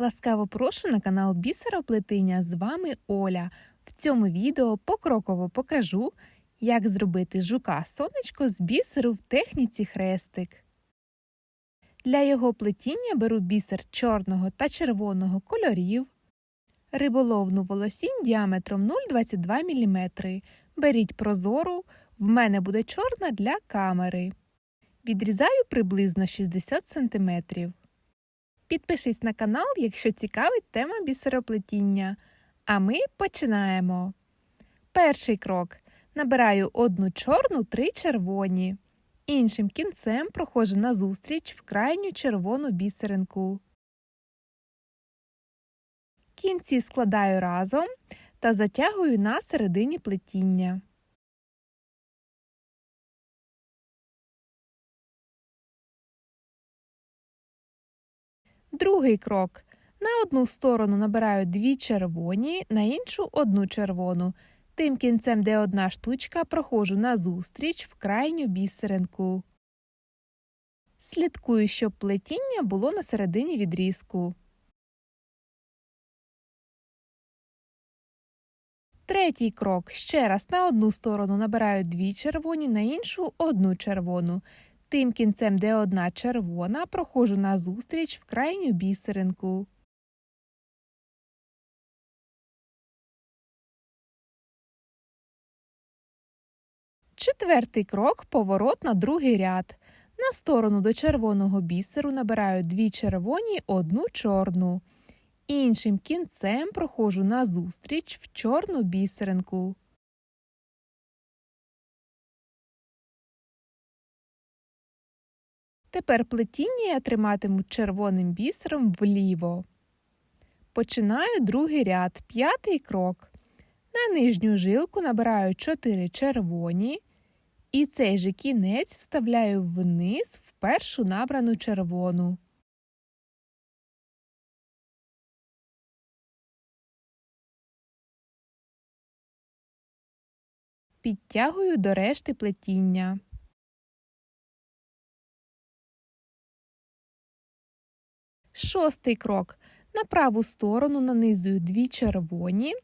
Ласкаво прошу на канал Бісероплетиння. З вами Оля. В цьому відео покроково покажу, як зробити жука сонечко з бісеру в техніці хрестик. Для його плетіння беру бісер чорного та червоного кольорів, риболовну волосінь діаметром 0,22 мм. Беріть прозору, в мене буде чорна для камери. Відрізаю приблизно 60 см. Підпишись на канал, якщо цікавить тема бісероплетіння. А ми починаємо. Перший крок. Набираю одну чорну, три червоні. Іншим кінцем проходжу назустріч в крайню червону бісеринку. Кінці складаю разом та затягую на середині плетіння. Другий крок. На одну сторону набираю дві червоні, на іншу одну червону. Тим кінцем, де одна штучка, проходжу назустріч в крайню бісеринку. Слідкую, щоб плетіння було на середині відрізку. Третій крок. Ще раз на одну сторону набираю дві червоні, на іншу одну червону. Тим кінцем, де одна червона, проходжу назустріч в крайню бісеринку. Четвертий крок поворот на другий ряд. На сторону до червоного бісеру набираю дві червоні, одну чорну. Іншим кінцем проходжу назустріч в чорну бісеринку. Тепер плетіння я триматиму червоним бісером вліво. Починаю другий ряд, п'ятий крок. На нижню жилку набираю 4 червоні і цей же кінець вставляю вниз в першу набрану червону. Підтягую до решти плетіння. Шостий крок. На праву сторону нанизую дві червоні,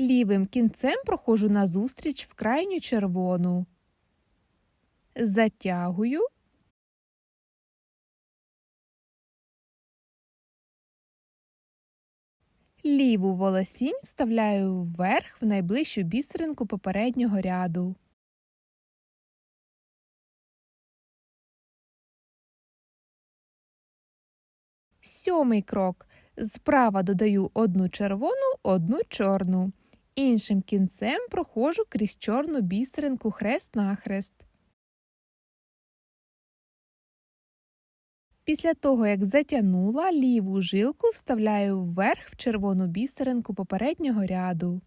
лівим кінцем проходжу назустріч в крайню червону, затягую, ліву волосінь вставляю вверх в найближчу бісеринку попереднього ряду. Сьомий крок. Справа додаю одну червону, одну чорну. Іншим кінцем проходжу крізь чорну бісеринку хрест-нахрест. Після того, як затягнула, ліву жилку вставляю вверх в червону бісеринку попереднього ряду.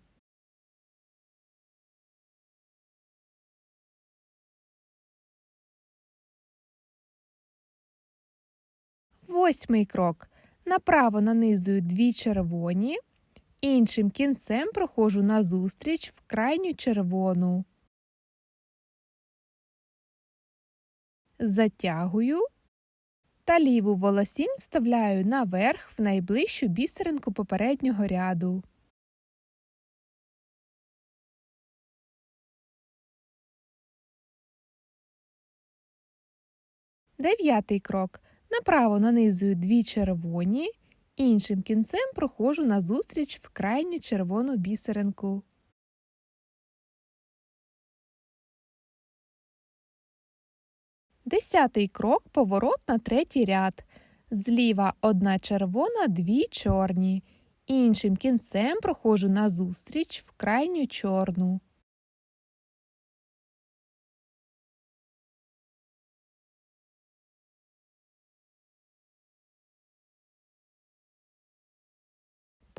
Восьмий крок. Направо нанизую дві червоні, іншим кінцем проходжу назустріч в крайню червону. Затягую та ліву волосінь вставляю наверх в найближчу бісеринку попереднього ряду. Дев'ятий крок. Направо нанизую дві червоні, іншим кінцем проходжу назустріч в крайню червону бісеринку. Десятий крок поворот на третій ряд. Зліва одна червона, дві чорні. Іншим кінцем проходжу назустріч в крайню чорну.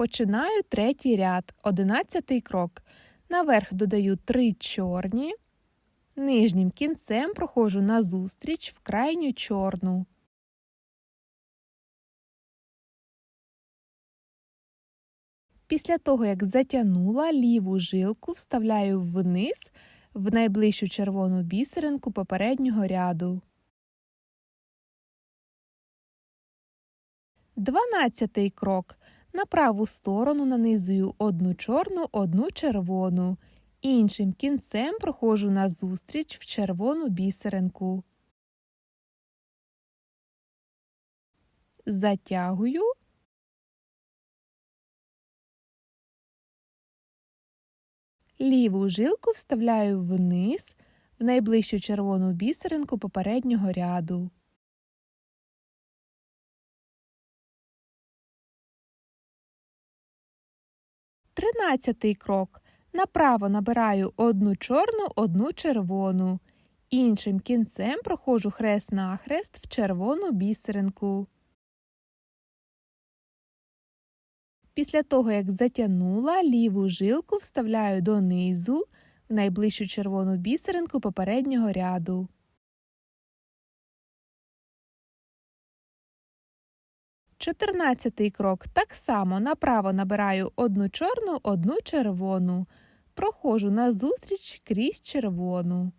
Починаю третій ряд, одинадцятий крок. Наверх додаю три чорні, нижнім кінцем проходжу назустріч в крайню чорну. Після того, як затягнула ліву жилку, вставляю вниз в найближчу червону бісеринку попереднього ряду. Дванадцятий крок. На праву сторону нанизую одну чорну, одну червону. Іншим кінцем проходжу назустріч в червону бісеринку. Затягую. Ліву жилку вставляю вниз в найближчу червону бісеринку попереднього ряду. Тринадцятий крок. Направо набираю одну чорну, одну червону. Іншим кінцем проходжу хрест-нахрест в червону бісеринку. Після того, як затягнула, ліву жилку вставляю донизу в найближчу червону бісеринку попереднього ряду. Чотирнадцятий крок. Так само направо набираю одну чорну, одну червону. Проходжу назустріч крізь червону.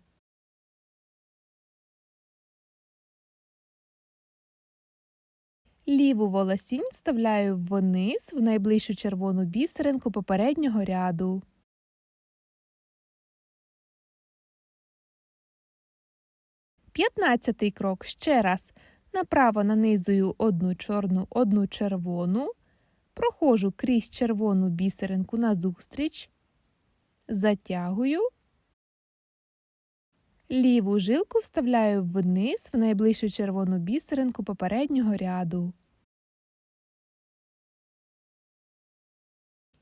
Ліву волосінь вставляю вниз в найближчу червону бісеринку попереднього ряду. П'ятнадцятий крок. Ще раз. Направо нанизую одну чорну, одну червону. Проходжу крізь червону бісеринку назустріч. Затягую. Ліву жилку вставляю вниз в найближчу червону бісеринку попереднього ряду.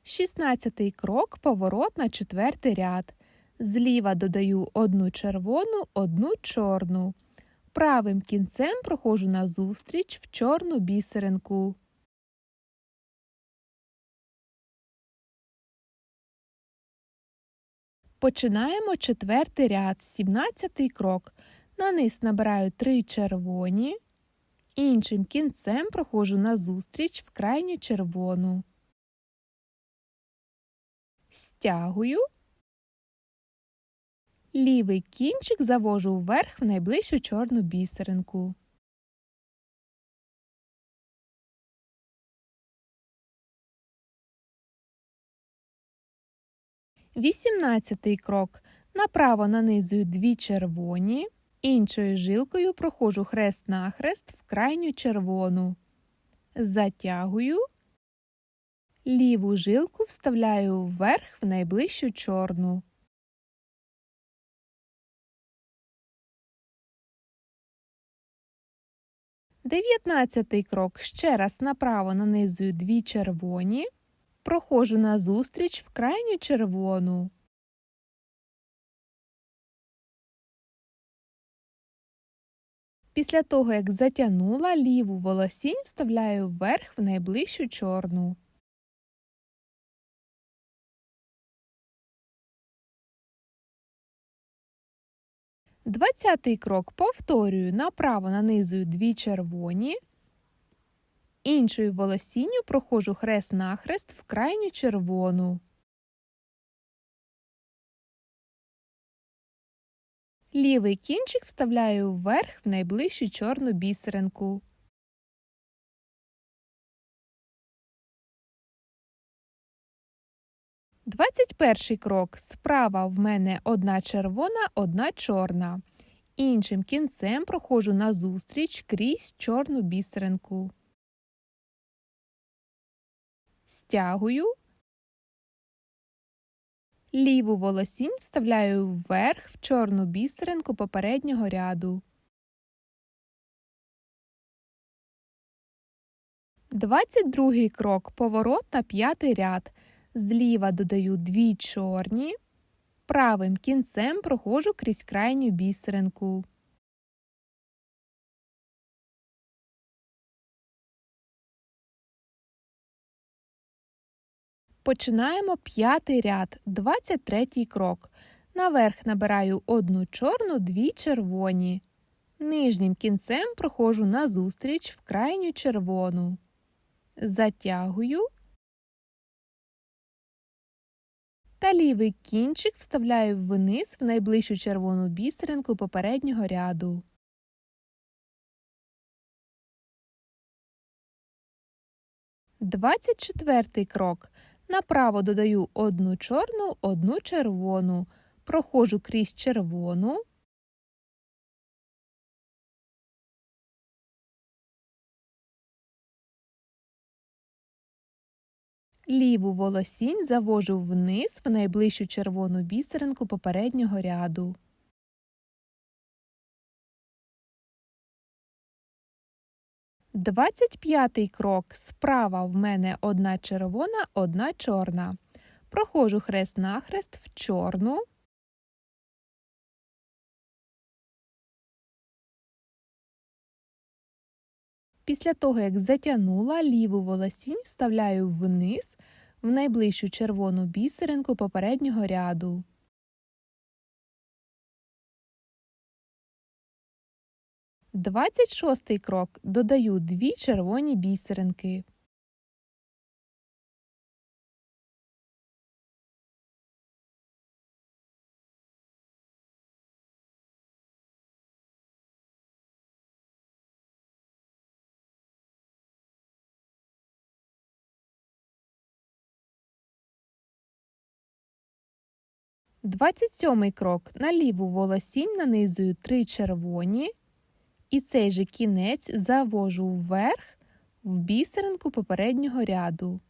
Шістнадцятий крок поворот на четвертий ряд. Зліва додаю одну червону, одну чорну. Правим кінцем проходжу назустріч в чорну бісеринку. Починаємо четвертий ряд, 17 крок. На низ набираю 3 червоні, іншим кінцем проходжу назустріч в крайню червону. Стягую. Лівий кінчик завожу вверх в найближчу чорну бісеринку. Вісімнадцятий крок. Направо нанизую дві червоні, іншою жилкою проходжу хрест-нахрест в крайню червону. Затягую. Ліву жилку вставляю вверх в найближчу чорну. Дев'ятнадцятий крок. Ще раз направо нанизую дві червоні. Проходжу назустріч в крайню червону. Після того, як затягнула ліву волосінь, вставляю вверх в найближчу чорну. Двадцятий крок повторюю направо нанизую дві червоні. Іншою волосінню проходжу хрест-нахрест в крайню червону. Лівий кінчик вставляю вверх в найближчу чорну бісеринку. Двадцять перший крок. Справа в мене одна червона, одна чорна. Іншим кінцем проходжу назустріч крізь чорну бісеринку стягую, ліву волосінь вставляю вверх в чорну бісеринку попереднього ряду. Двадцять другий крок поворот на п'ятий ряд. Зліва додаю дві чорні, правим кінцем проходжу крізь крайню бісеринку. Починаємо п'ятий ряд, 23 крок. Наверх набираю одну чорну, дві червоні. Нижнім кінцем проходжу назустріч в крайню червону. Затягую та лівий кінчик вставляю вниз в найближчу червону бісеринку попереднього ряду. 24 крок. Направо додаю одну чорну, одну червону. Проходжу крізь червону. Ліву волосінь завожу вниз в найближчу червону бісеринку попереднього ряду. Двадцять п'ятий крок. Справа в мене одна червона, одна чорна. Проходжу хрест-нахрест в чорну. Після того, як затягнула ліву волосінь, вставляю вниз в найближчу червону бісеринку попереднього ряду. Двадцять шостий крок. Додаю дві червоні бісеринки. Двадцять сьомий крок. На ліву волосінь нанизую три червоні. І цей же кінець завожу вверх в бісеринку попереднього ряду.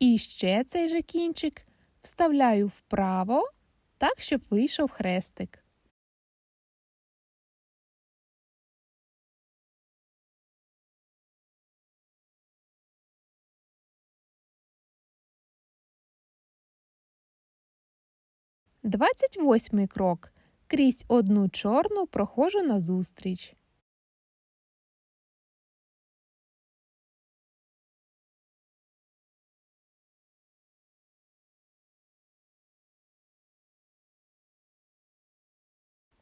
І ще цей же кінчик вставляю вправо, так, щоб вийшов хрестик. Двадцять восьмий крок. Крізь одну чорну проходжу назустріч.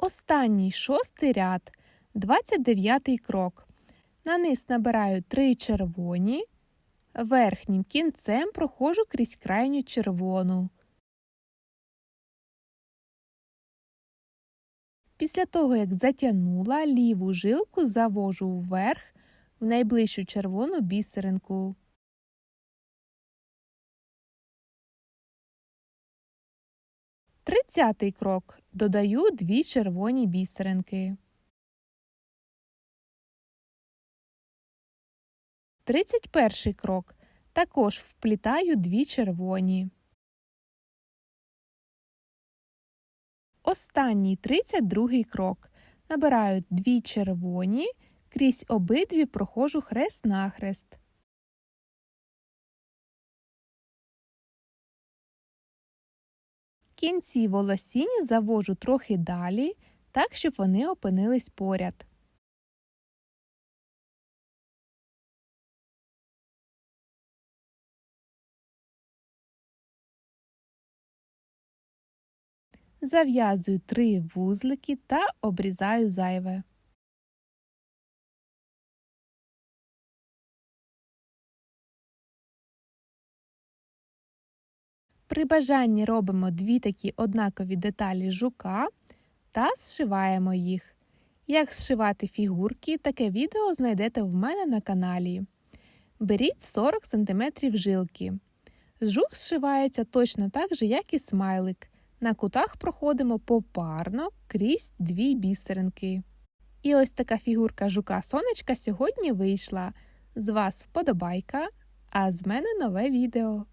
Останній шостий ряд, 29 крок. На низ набираю 3 червоні, верхнім кінцем проходжу крізь крайню червону. Після того, як затягнула ліву жилку, завожу вверх в найближчу червону бісеринку. Тридцятий крок. Додаю дві червоні бісеринки. Тридцять перший крок. Також вплітаю дві червоні. Останній 32 крок. Набираю дві червоні, крізь обидві проходжу хрест-нахрест. Кінці волосіні завожу трохи далі, так, щоб вони опинились поряд. Зав'язую три вузлики та обрізаю зайве. При бажанні робимо дві такі однакові деталі жука та зшиваємо їх. Як зшивати фігурки, таке відео знайдете в мене на каналі. Беріть 40 см жилки. Жук зшивається точно так же, як і смайлик. На кутах проходимо попарно крізь дві бісеринки. І ось така фігурка жука сонечка сьогодні вийшла. З вас вподобайка, а з мене нове відео.